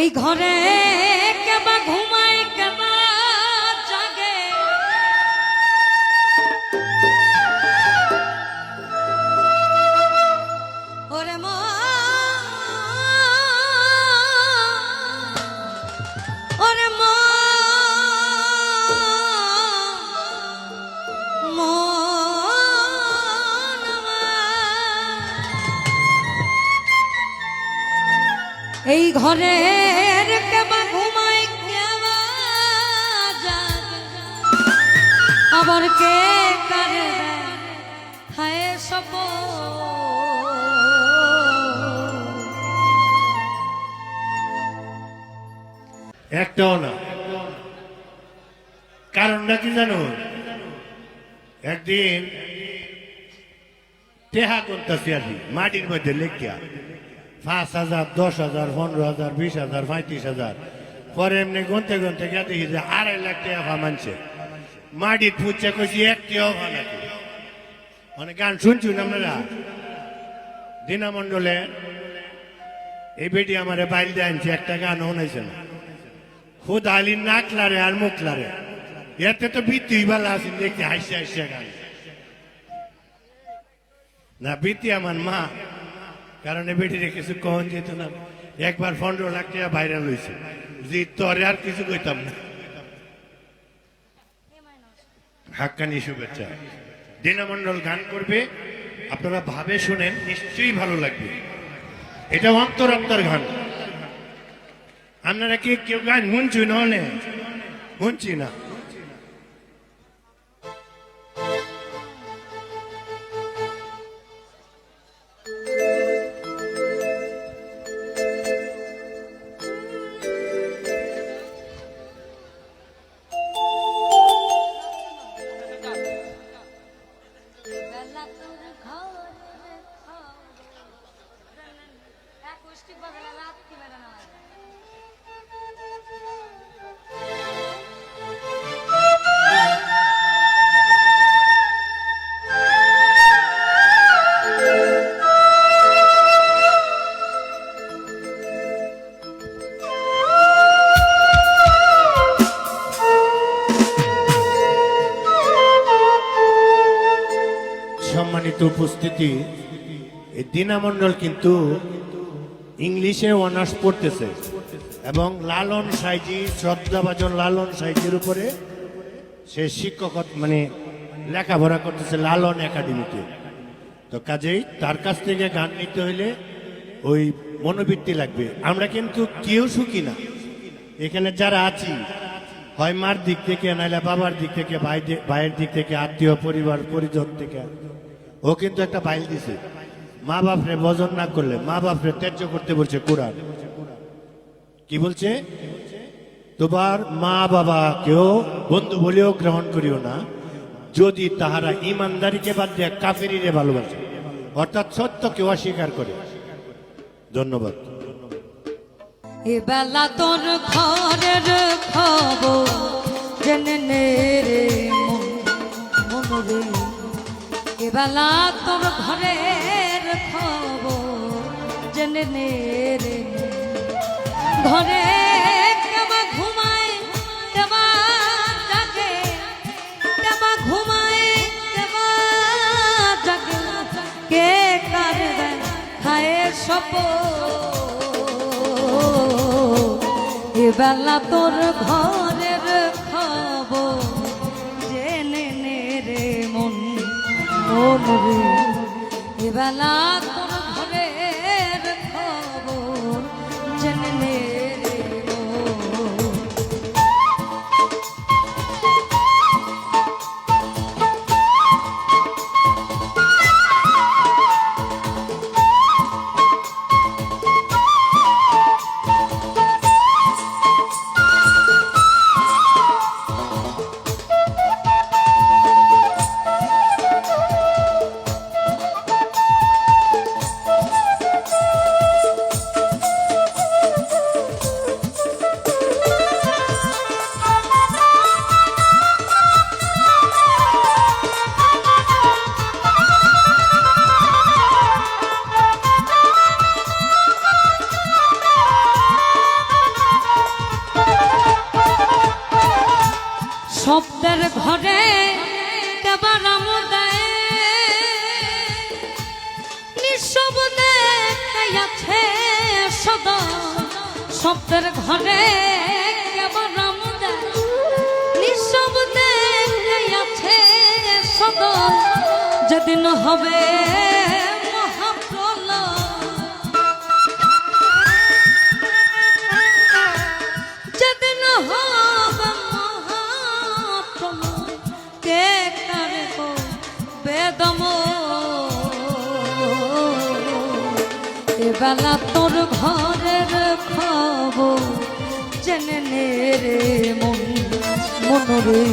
এই ঘরে কেবা ঘুমায় কেবা জাগে। ওরে মা। ওরে মা। এই ঘরের আবার কে করে হায় সপ একটাও না। কারণটা কি জানো? একদিন টেহা করতেছি আর কি, মাটির মধ্যে লেখিয়া পাঁচ হাজার দশ হাজার পনেরো হাজার বিশ হাজার পঁয়ত্রিশ হাজার। পরে এমনি গনতে গনতে যে আড়াই লাখ টাকা মানছে। মাটির একটিও ভা নাকি? মানে গান শুনছুন আপনারা? দিনামণ্ডলে এই বেটি আমারে বাইল আনছে, একটা গান শোনাইছে না খুদ আলী নাক লারে আর মুখ লারে। এতে তো বৃত্তি বেলা আছে, দেখতে হাসি হাসি গান। না, বৃত্তি আমার মা, কারণ এ বেটিরে কিছু কখন যেত না। একবার পনেরো লাখ টাকা ভাইরাল হয়েছে যে তরে আর কিছু কইতাম না। হাক্কানি শুভেচ্ছা। দীনমণ্ডল গান করবে। আপনারা ভাবে শুনেন, নিশ্চয়ই ভালো লাগবে। এটা অন্তর অন্তর গান। আপনারা কি কেউ গান শুনছি নহলে নে? শুনছি না। সম্মানিত উপস্থিতি, এই দিনামণ্ডল কিন্তু ইংলিশে অনার্স পড়তেছে এবং লালন সাইজি, শ্রদ্ধাভাজন লালন সাইজির উপরে সে শিক্ষকত মানে লেখাপড়া করতেছে লালন একাডেমিতে। তো কাজেই তার কাছ থেকে গান নিতে হইলে ওই মনোবৃত্তি লাগবে। আমরা কিন্তু কেউ সুখী না। এখানে যারা আছি, হয় মার দিক থেকে, নাইলে বাবার দিক থেকে ভাই ভাইয়ের দিক থেকে, আত্মীয় পরিবার, পরিজন থেকে। ও কিন্তু একটা বাইল দিছে। মা বাপরে বজন না করলে, মা বাপরে ত্যায্য করতে বলছে কোরআন। কি বলছে? তোমার মা বাবাকেও বন্ধু বলেও গ্রহণ করিও না, যদি তাহারা ইমানদারিকে বাদ দিয়ে কাফেরিরে ভালোবাসে। অর্থাৎ সত্যকে অস্বীকার করে। ধন্যবাদ। তোর খবর জেনে এবেলা তোর ঘরের খবর জেনে নে রে। ঘরে কেবা ঘুমায় কেবা জাগে কেবা ঘুমায় কেবা জাগে। কে কার খায় এবেলা তোর ঘরের মন রে। এবেলা শব্দের ঘরে কেমন আমদায় নিঃশব্দে আছে সদা যেদিন হবে এবেলা তোর ঘরের খবর। জেনে নে রে মন মন রে।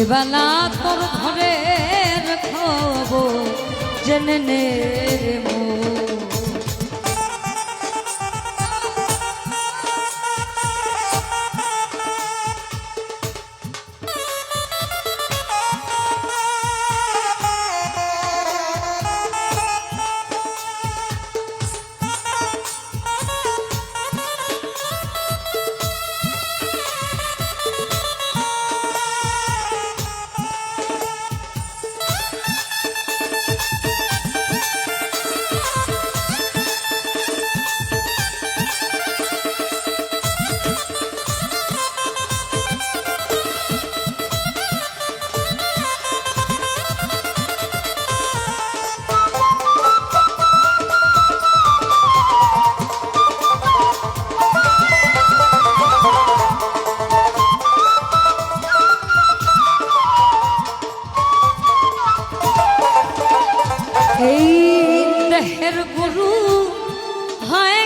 এবেলা তোর ঘরের খবর। জেনে রে মন। এই দেহের গুরু হয়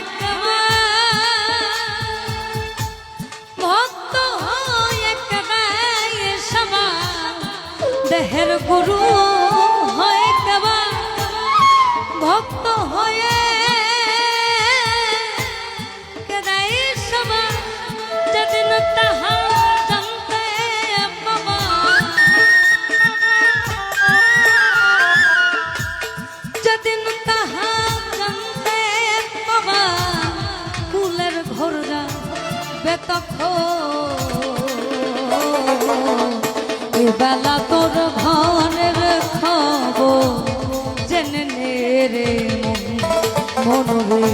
ভক্ত হয় দেহের গুরু বেলা তোর ঘরের খবর জেনে রে মন রে।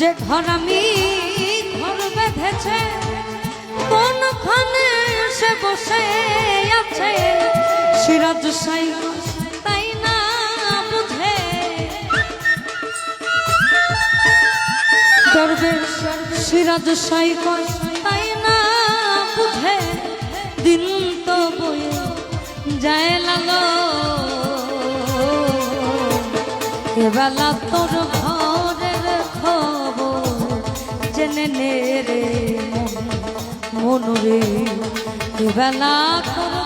যে ঘর আমি ঘর বেঁধেছে, কোনখানে সে বসে আছে? সিরাজ সাই তাই না বুঝে? দরবেশ সিরাজ সাই কয় তাই না বুঝে? দিন তো বয়ে যায় লালো। এবেলা তোর জেনে নে রে